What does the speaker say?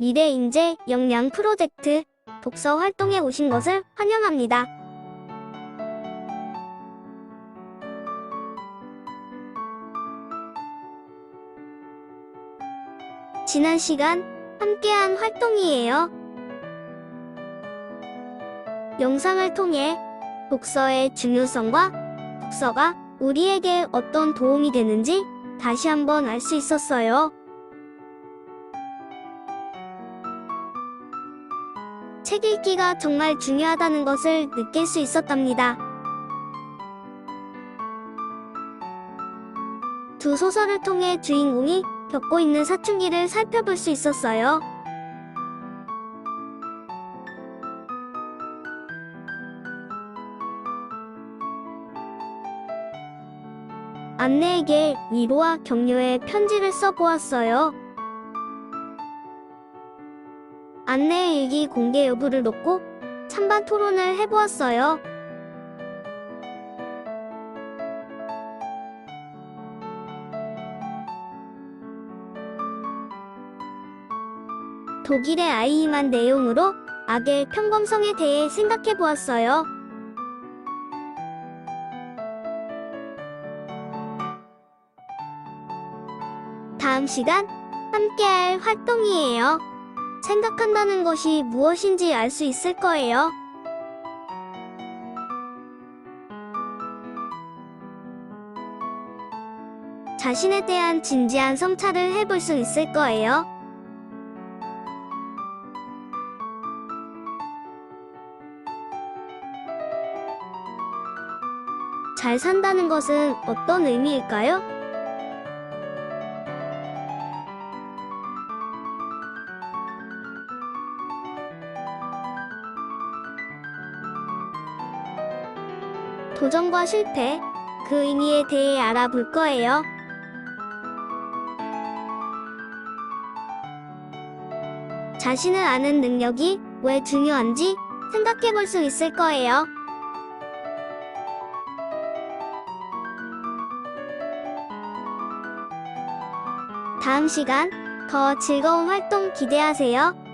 미래 인재 역량 프로젝트 독서 활동에 오신 것을 환영합니다. 지난 시간 함께한 활동이에요. 영상을 통해 독서의 중요성과 독서가 우리에게 어떤 도움이 되는지 다시 한번 알 수 있었어요. 책 읽기가 정말 중요하다는 것을 느낄 수 있었답니다. 두 소설을 통해 주인공이 겪고 있는 사춘기를 살펴볼 수 있었어요. 안내에게 위로와 격려의 편지를 써보았어요. 안내의 일기 공개 여부를 놓고 찬반 토론을 해보았어요. 독일의 아이임한 내용으로 악의 평범성에 대해 생각해 보았어요. 다음 시간 함께할 활동이에요. 생각한다는 것이 무엇인지 알 수 있을 거예요. 자신에 대한 진지한 성찰을 해볼 수 있을 거예요. 잘 산다는 것은 어떤 의미일까요? 도전과 실패, 그 의미에 대해 알아볼 거예요. 자신을 아는 능력이 왜 중요한지 생각해 볼 수 있을 거예요. 다음 시간 더 즐거운 활동 기대하세요.